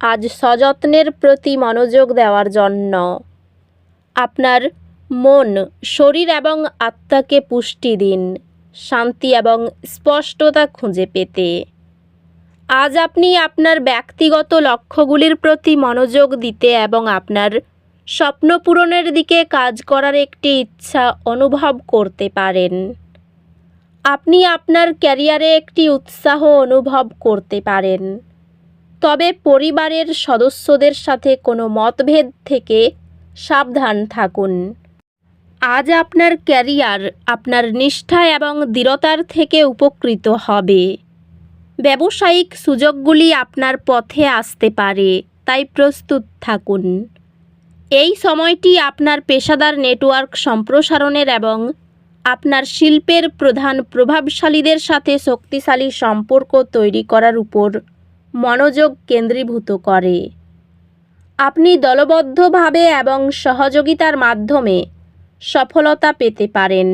আজ সযত্নের প্রতি মনোযোগ দেওয়ার জন্য। আপনার মন, শরীর এবং আত্মাকে পুষ্টি দিন, শান্তি এবং স্পষ্টতা খুঁজে পেতে। আজ আপনি আপনার ব্যক্তিগত লক্ষ্যগুলির প্রতি মনোযোগ দিতে এবং আপনার স্বপ্ন পূরণের দিকে কাজ করার একটি ইচ্ছা অনুভব করতে পারেন। আপনি আপনার ক্যারিয়ারে একটি উৎসাহ অনুভব করতে পারেন। তবে পরিবারের সদস্যদের সাথে কোনো মতভেদ থেকে সাবধান থাকুন। আজ আপনার ক্যারিয়ার আপনার নিষ্ঠা এবং দৃঢ়তার থেকে উপকৃত হবে। ব্যবসায়িক সুযোগগুলি আপনার পথে আসতে পারে, তাই প্রস্তুত থাকুন। এই সময়টি আপনার পেশাদার নেটওয়ার্ক সম্প্রসারণের এবং আপনার শিল্পের প্রধান প্রভাবশালীদের সাথে শক্তিশালী সম্পর্ক তৈরি করার উপর মনোযোগ কেন্দ্রীভূত করে। আপনি দলবদ্ধভাবে এবং সহযোগিতার মাধ্যমে সফলতা পেতে পারেন,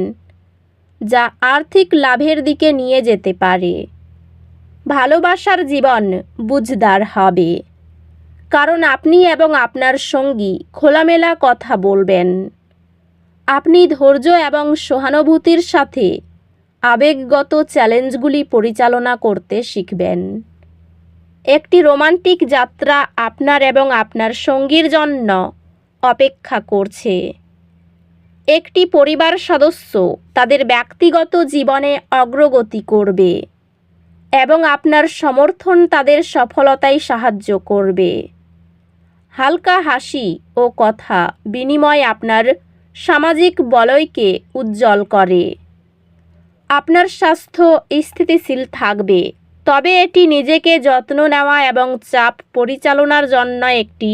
যা আর্থিক লাভের দিকে নিয়ে যেতে পারে। ভালোবাসার জীবন বুঝদার হবে, কারণ আপনি এবং আপনার সঙ্গী খোলামেলা কথা বলবেন। আপনি ধৈর্য এবং সহানুভূতির সাথে আবেগগত চ্যালেঞ্জগুলি পরিচালনা করতে শিখবেন। একটি রোমান্টিক যাত্রা আপনার এবং আপনার সঙ্গীর জন্য অপেক্ষা করছে। একটি পরিবার সদস্য তাদের ব্যক্তিগত জীবনে অগ্রগতি করবে এবং আপনার সমর্থন তাদের সফলতায় সাহায্য করবে। হালকা হাসি ও কথা বিনিময় আপনার সামাজিক বলয়কে উজ্জ্বল করে। আপনার স্বাস্থ্য স্থিতিশীল থাকবে। তবে এটি নিজেকে যত্ন নেওয়া এবং চাপ পরিচালনার জন্য একটি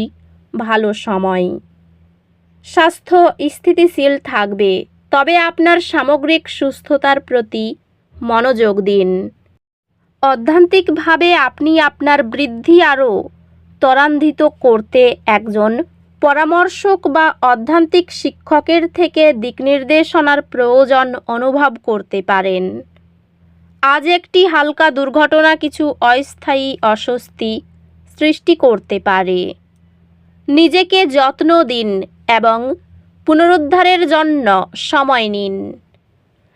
ভালো সময়। স্বাস্থ্য স্থিতিশীল থাকবে, তবে আপনার সামগ্রিক সুস্থতার প্রতি মনোযোগ দিন। অধ্যান্তিকভাবে আপনি আপনার বৃদ্ধি আরও ত্বরান্বিত করতে একজন পরামর্শক বা অধ্যান্তিক শিক্ষকের থেকে দিকনির্দেশনার প্রয়োজন অনুভব করতে পারেন। আজ একটি হালকা দুর্ঘটনা কিছু অস্থায়ী অস্বস্তি সৃষ্টি করতে পারে। নিজেকে যত্ন দিন এবং পুনরুদ্ধারের জন্য সময় নিন।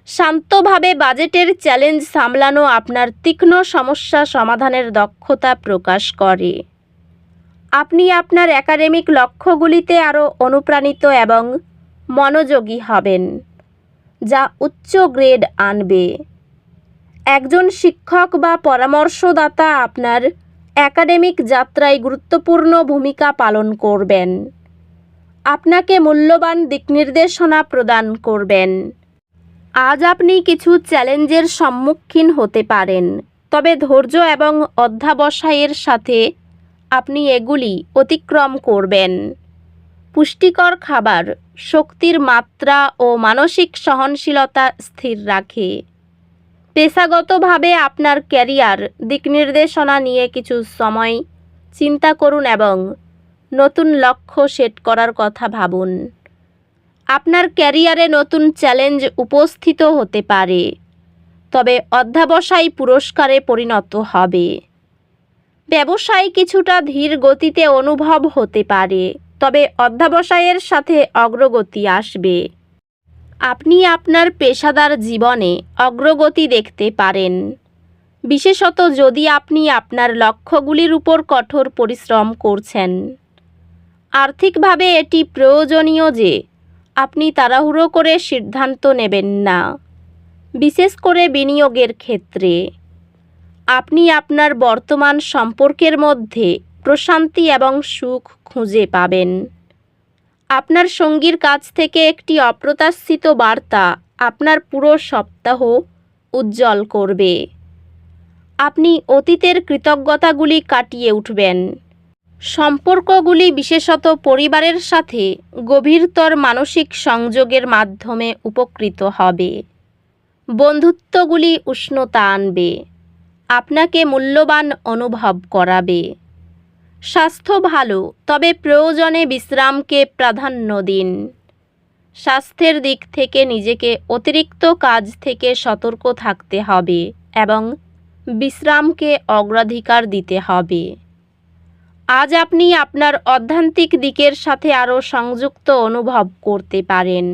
শান্তভাবে বাজেটের চ্যালেঞ্জ সামলানো আপনার তীক্ষ্ণ সমস্যা সমাধানের দক্ষতা প্রকাশ করে। আপনি আপনার একাডেমিক লক্ষ্যগুলিতে আরও অনুপ্রাণিত এবং মনোযোগী হবেন, যা উচ্চ গ্রেড আনবে। একজন শিক্ষক বা পরামর্শদাতা আপনার একাডেমিক যাত্রায় গুরুত্বপূর্ণ ভূমিকা পালন করবেন। আপনাকে মূল্যবান দিকনির্দেশনা প্রদান করবেন। আজ আপনি কিছু চ্যালেঞ্জের সম্মুখীন হতে পারেন, তবে ধৈর্য এবং অধ্যাবসায়ের সাথে আপনি এগুলি অতিক্রম করবেন। পুষ্টিকর খাবার, শক্তির মাত্রা ও মানসিক সহনশীলতা স্থির রাখে। পেশাগতভাবে আপনার ক্যারিয়ার দিকনির্দেশনা নিয়ে কিছু সময় চিন্তা করুন এবং নতুন লক্ষ্য সেট করার কথা ভাবুন। আপনার ক্যারিয়ারে নতুন চ্যালেঞ্জ উপস্থিত হতে পারে, তবে অধ্যাবসায় পুরস্কারে পরিণত হবে। ব্যবসায় কিছুটা ধীর গতিতে অনুভব হতে পারে, তবে অধ্যাবসায়ের সাথে অগ্রগতি আসবে। আপনি আপনার পেশাদার জীবনে অগ্রগতি দেখতে পারেন। বিশেষত যদি আপনি আপনার লক্ষ্যগুলির উপর কঠোর পরিশ্রম করছেন। আর্থিকভাবে এটি প্রয়োজনীয় যে, আপনি তাড়াহুড়ো করে সিদ্ধান্ত নেবেন না, বিশেষ করে বিনিয়োগের ক্ষেত্রে। আপনি আপনার বর্তমান সম্পর্কের মধ্যে প্রশান্তি এবং সুখ খুঁজে পাবেন। আপনার সঙ্গীর কাছ থেকে একটি অপ্রত্যাশিত বার্তা আপনার পুরো সপ্তাহ উজ্জ্বল করবে। আপনি অতীতের কৃতজ্ঞতাগুলি কাটিয়ে উঠবেন। সম্পর্কগুলি বিশেষত পরিবারের সাথে গভীরতর মানসিক সংযোগের মাধ্যমে উপকৃত হবে। বন্ধুত্বগুলি উষ্ণতা আনবে। আপনাকে মূল্যবান অনুভব করাবে। স্বাস্থ্য ভালো, তবে প্রয়োজনে বিশ্রামকে প্রাধান্য দিন। স্বাস্থ্যের দিক থেকে নিজেকে অতিরিক্ত কাজ থেকে সতর্ক থাকতে হবে এবং বিশ্রামকে অগ্রাধিকার দিতে হবে। আজ আপনি আপনার অধ্যান্তিক দিকের সাথে আরও সংযুক্ত অনুভব করতে পারেন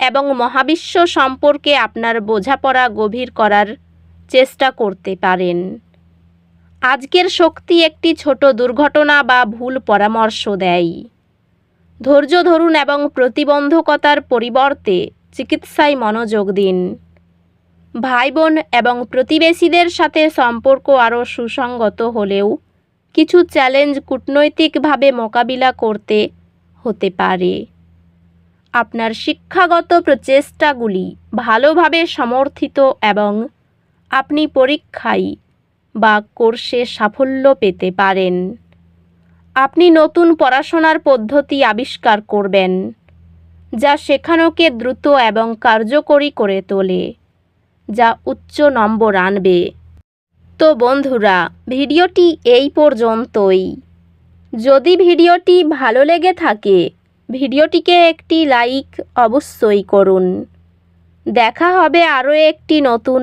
এবং মহাবিশ্ব সম্পর্কে আপনার বোঝাপড়া গভীর করার চেষ্টা করতে পারেন। আজকের শক্তি একটি ছোট দুর্ঘটনা বা ভুল পরামর্শ দেয়। ধৈর্য ধরুন এবং প্রতিবন্ধকতার পরিবর্তে চিকিৎসায় মনোযোগ দিন। ভাই বোন এবং প্রতিবেশীদের সাথে সম্পর্ক আরও সুসংগত হলেও কিছু চ্যালেঞ্জ কূটনৈতিকভাবে মোকাবিলা করতে হতে পারে। আপনার শিক্ষাগত প্রচেষ্টাগুলি ভালোভাবে সমর্থিত এবং আপনি পরীক্ষায় বা কোর্সে সাফল্য পেতে পারেন। আপনি নতুন পড়াশোনার পদ্ধতি আবিষ্কার করবেন, যা শেখানোকে দ্রুত এবং কার্যকরী করে তোলে, যা উচ্চ নম্বর আনবে। তো বন্ধুরা, ভিডিওটি এই পর্যন্তই। যদি ভিডিওটি ভালো লেগে থাকে, ভিডিওটিকে একটি লাইক অবশ্যই করুন। দেখা হবে আরও একটি নতুন